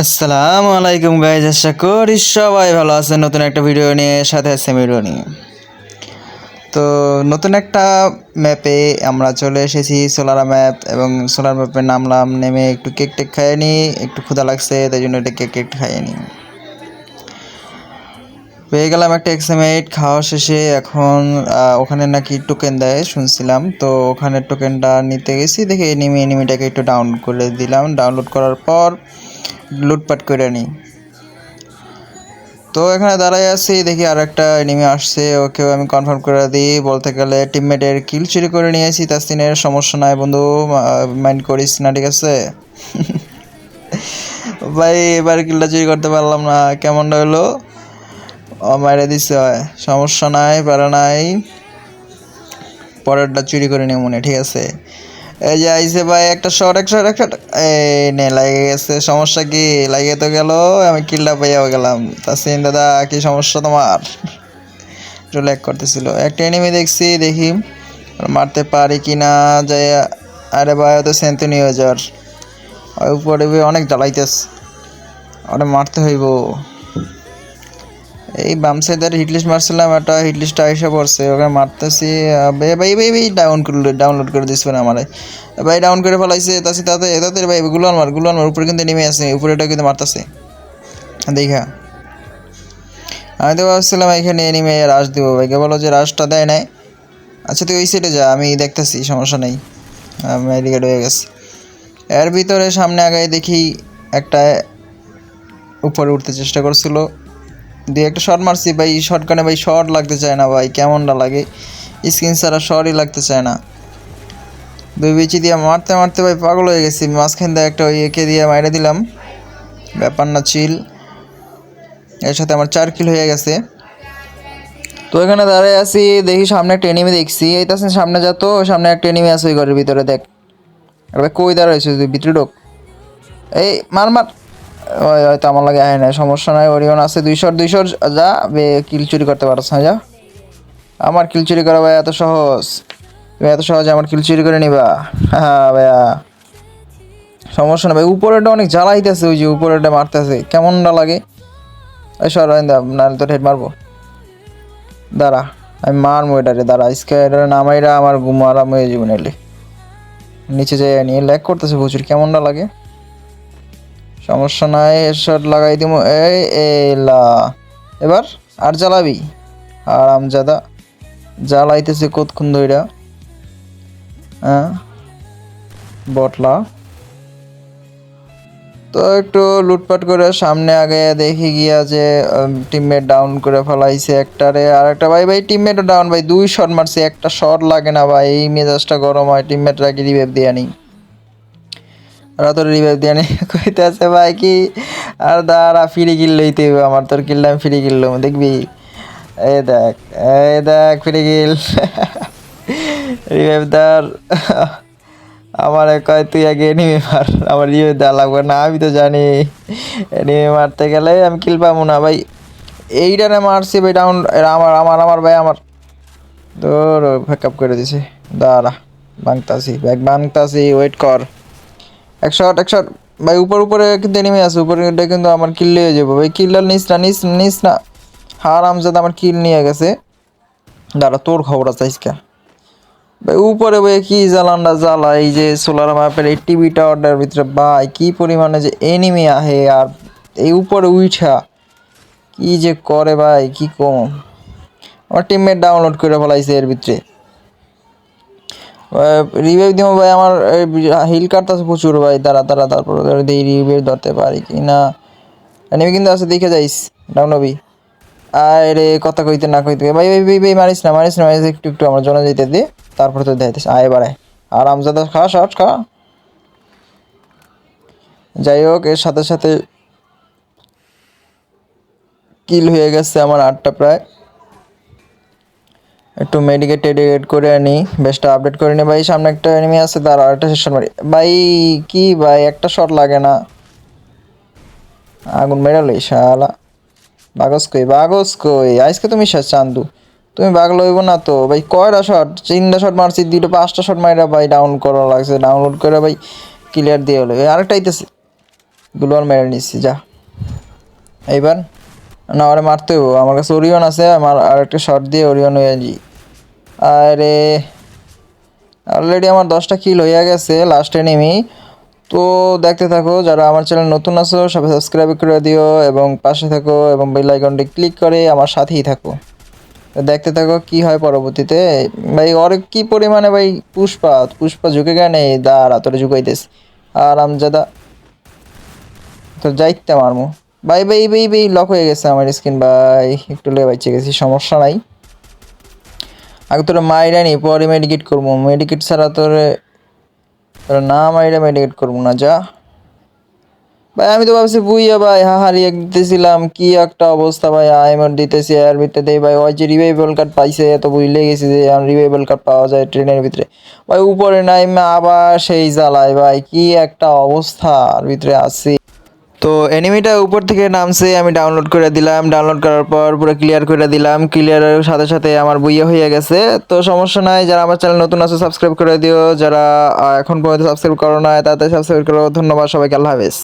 আসসালামু আলাইকুম গাইজ আশা করি সবাই ভালো আছেন। নতুন একটা ভিডিও নিয়ে, সাথে আছে ভিডিও নিয়ে তো নতুন একটা ম্যাপে আমরা চলে এসেছি সোলার ম্যাপ এবং সোলার ম্যাপে নামলাম নেমে একটু কেক টেক খাইয়ে নিই। একটু ক্ষুধা লাগছে, তাই জন্য একটা কেক টেক খাইয়ে নিই। পেয়ে গেলাম একটা এক্সামেট খাওয়া শেষে এখন ওখানে নাকি টোকেন দেয়, শুনছিলাম। তো ওখানে টোকেনটা নিতে গেছি, দেখে এনিমি এনিমিটাকে একটু ডাউনলোড করে দিলাম। ডাউনলোড করার পর লুটপাট করে নিই। তো এখানে দাঁড়াই আছি, দেখি আর একটা এনিমি আসছে, ওকেও আমি কনফার্ম করে দিই। বলতে গেলে টিমমেটের কিল চুরি করে নিয়েছি তাসিনের সমস্যা নাই বন্ধু মাইন্ড করিস না, ঠিক আছে? ভাই, এবার কিলটা চুরি করতে পারলাম না কেমন হলো? মাইরে দিছে সমস্যা নাই প্যারা নাই। পরেরটা চুরি করে নিও মনে ঠিক আছে? এই যে আইসে ভাই, একটা শট এক শট এক শট এই নে লাগে গেছে। সমস্যা কি? লাগে তো গেল, আমি কিল্লা পাইয়াও গেলাম। তাসিন দাদা, কি সমস্যা তোমার? একটু ল্যাক করতেছিল। একটা এনিমি দেখছি, দেখি। মারতে পারি কি না, যাই আরে ভাই তো সেন্তুনি হয়ে যাওয়ার ওই উপরে অনেক জ্বালাইতেস ওটা মারতে হইব। এই বাম সাইডের হিটলিস্ট মারছিলাম, একটা হিটলিস্টটা এসে পড়ছে, ওকে মারতেছি ভাই ভাই ভাই ডাউন করল ডাউনলোড করে দিস না আমারে। ভাই ডাউন করে ফেলাইছে তাছি তাতে তাতে ভাই, গুলান মার গুলান মার, উপরে কিন্তু নেমে আছে উপরেটা কিন্তু মারতেছে। দেখা। আমি তো ভাবছিলাম এখানে নেমে রাশ দিব, ভাইকে বলো যে রাশটা দেয় নাই। আচ্ছা তুই ওই সাইডে যা, আমি দেখতেছি, সমস্যা নেই। মেডিকেট হয়ে গেছে। এর ভিতরে সামনে আগায় দেখি একটা উপরে উঠতে চেষ্টা করছিল। দিয়ে একটা শর্ট মারছি ভাই শর্ট শর্টকানে ভাই শর্ট লাগতে চায় না ভাই, কেমনটা লাগে? স্ক্রিন ছাড়া শর্টই লাগতে চায় না। দুই বিচি দিয়ে মারতে মারতে ভাই পাগল হয়ে গেছি, মাঝখান দিয়ে একটা ওই একে দিয়ে মাইরে দিলাম। ব্যাপার না চিল এর সাথে আমার চার কিল হয়ে গেছে। তো এখানে দাঁড়ায় আছি, দেখি সামনে একটা এনিমি দেখছি। এই তাছে সামনে যা তো, সামনে একটা এনিমি আছে ওই ঘরের ভিতরে, দেখ। আর ভাই কই দাঁড়াইছে তুই ভিতরে ঢোক। এই, মার মার। হয়তো আমার লাগে আয় না সমস্যা নাই ওরিয়ন আছে দুইশো দুইশো যা, বে, কিল চুরি করতে পারছ না যা। আমার কিল চুরি করা ভাই এত সহজ। তুমি এত সহজে আমার কিল চুরি করে নিবা। হ্যাঁ ভাইয়া। সমস্যা না ভাই উপরেটা অনেক জ্বালাইতেছে, ওই যে উপরেটা মারতেছে, কেমনটা লাগে? ওই সর নাহলে তো হেড মারবো। দাঁড়া, আমি মারবো এটারে দাঁড়া এটারে নামাইরা আমার ঘুম আরাম হয়ে নাহলে। নিচে যাই নিয়ে ল্যাক করতেছে প্রচুর, কেমনটা লাগে? সমস্যা নাই শট লাগাই দিব এই এলা এবার আর জ্বালাবি। আরাম জাদা। জ্বালাইতেছে কতক্ষণ ধইরা? হ্যাঁ? বটলা। তো একটু লুটপাট করে সামনে আগে দেখি গিয়া যে টিমমেট ডাউন করে ফেলাইছে একটারে। আর একটা ভাই ভাই টিমমেটও ডাউন ভাই, দুই শট মারছে, একটা শট লাগে না ভাই। এই মেজাজটা গরম হয় টিমমেটরা কি রিভাইভ দিয়ে আনি ওরা তোর রিভাইভ দিয়ে আনি কইতে আছে ভাই, কি? আর দাঁড়া, ফিরে কিল লইতে হইবে। আমার তোর আমি ফিরে কিনলাম দেখবি? এই দেখ এই দেখ, ফিরে কিল। রিভাইভ দার আমার কয়, তুই আগে এনিমি মার। আমার রিভাইভ দেওয়া লাগবে না, আমি তো জানি। এনিমি মারতে গেলে আমি কিল পাবো না, ভাই। এইটা না মারছি ভাই ডাউন আমার আমার আমার, ভাই, আমার। তোর ব্যাকআপ করে দিছে। দাঁড়া, বাংতাছি ব্যাগ বাংতাছি ওয়েট কর। এক শট এক শট ভাই, উপর, উপরে কিন্তু এনিমি আছে। উপরে এটা কিন্তু আমার কিল হয়ে যাব। ভাই কিল্লার নিস না, নিস নিস না। হার আমজাদ আমার কিল নিয়ে গেছে। দাঁড়া, তোর খবর আছে আজকে। ভাই, উপরে ভাই, কি জ্বালানটা জ্বালা। এই যে সোলার ম্যাপের এই টিভি টাওয়ারটার ভিতরে। ভাই, কি পরিমাণে যে এনিমি আহে আর এই উপরে উইঠা। কি যে করে ভাই, কি কম। আমার টিমমেট ডাউনলোড করে ফেলাইছে এর ভিতরে। রিভাইভ দিব ভাই, আমার হিল কাটতেছে প্রচুর ভাই, দাঁড়া দাঁড়া, তারপর দিয়ে রিভাইভ ধরতে পারি কি না এনিমি কিন্তু আছে, দেখে যাইস ডাউন হবি আরে, কথা কইতে না কইতে, ভাই ভাই ভাই মারিস না মারিস না, মারিস একটু একটু, আমার জন্য যেতে দে তারপরে তো দেখাইতেছ। আয় বাড়ায় আর আমজাদা খা শট খা। যাই হোক, এর সাথে সাথে কিল হয়ে গেছে আমার আটটা প্রায়। একটু মেডিকেট টেডিকেট করে আনি, বেশটা আপডেট করে নি। ভাই, সামনে একটা এনিমি আছে তার আরেকটা সেশন মারি। ভাই, কি ভাই, একটা শট লাগে না। আগুন মেরালই শালা। বাগস কই বাগস কই? আজকে তুমি শেষ চান্দু। তুমি বাঘ লইব না তো? ভাই, কয়টা শট তিনটা শট মারছি দুটো পাঁচটা শট মাইরা ভাই ডাউন করা লাগছে। ডাউনলোড করে ভাই ক্লিয়ার দিয়ে হলো। আরেকটা আইতেছে। গুলোয়াল মেরে নিচ্ছি যা। এইবার না, ওরে মারতে হব আমার কাছে ওরিয়ন আছে, আমার আর একটা শট দিয়ে ওরিয়ন হয়ে যাই। আরে অলরেডি আমার দশটা কিল হয়ে গেছে লাস্ট এনিমি তো দেখতে থাকো, যারা আমার চ্যানেল নতুন আছো, সবাই সাবস্ক্রাইব করে দিও এবং পাশে থাকো এবং বেল আইকনটি ক্লিক করে আমার সাথেই থাকো। দেখতে থাকো কি হয় পরবর্তীতে। ভাই, ওর কি পরিমাণে ভাই পুষ্পা? পুষ্পা ঝুঁকে গেনে দাঁড়া, তোরে ঝুঁকাইতেস আর আমজাদা তো যাইতে মারমু। ভাই ভাই ভাই ভাই লক হয়ে গেছে আমার স্ক্রিন ভাই একটু লে বাইচে গেছি, সমস্যা নাই। আগে তোরা মাইরা নি, পরে মেডিকেট করব। মেডিকেট ছাড়া তোরে, তোরা না মাইরা মেডিকেট করব না, যা। ভাই আমি তো ভাবছি বুইয়া ভাই হা হারিয়ে দিতেছিলাম, কি একটা অবস্থা ভাই আইমর দিতেছি এর ভিতরে দেই ভাই ওই যে রিভাইভাল কার্ড পাইছে, এত বুঝলে গেছি যে রিভাইভাল কার্ড পাওয়া যায় ট্রেনের ভিতরে। ভাই উপরে নাই আবার সেই জ্বালায় ভাই কি একটা অবস্থার ভিতরে আছি। তো অ্যানিমিটা উপর থেকে নামছে, আমি ডাউনলোড করে দিলাম ডাউনলোড করার পর পুরো ক্লিয়ার করে দিলাম ক্লিয়ারের সাথে সাথে আমার বইয়ে হয়ে গেছে। তো সমস্যা নাই, যারা আমার চ্যানেল নতুন আছে সাবস্ক্রাইব করে দিও। যারা এখন পর্যন্ত সাবস্ক্রাইব করো না তাদের সাবস্ক্রাইব করো। ধন্যবাদ সবাইকে, আল্লাহ হাফেজ।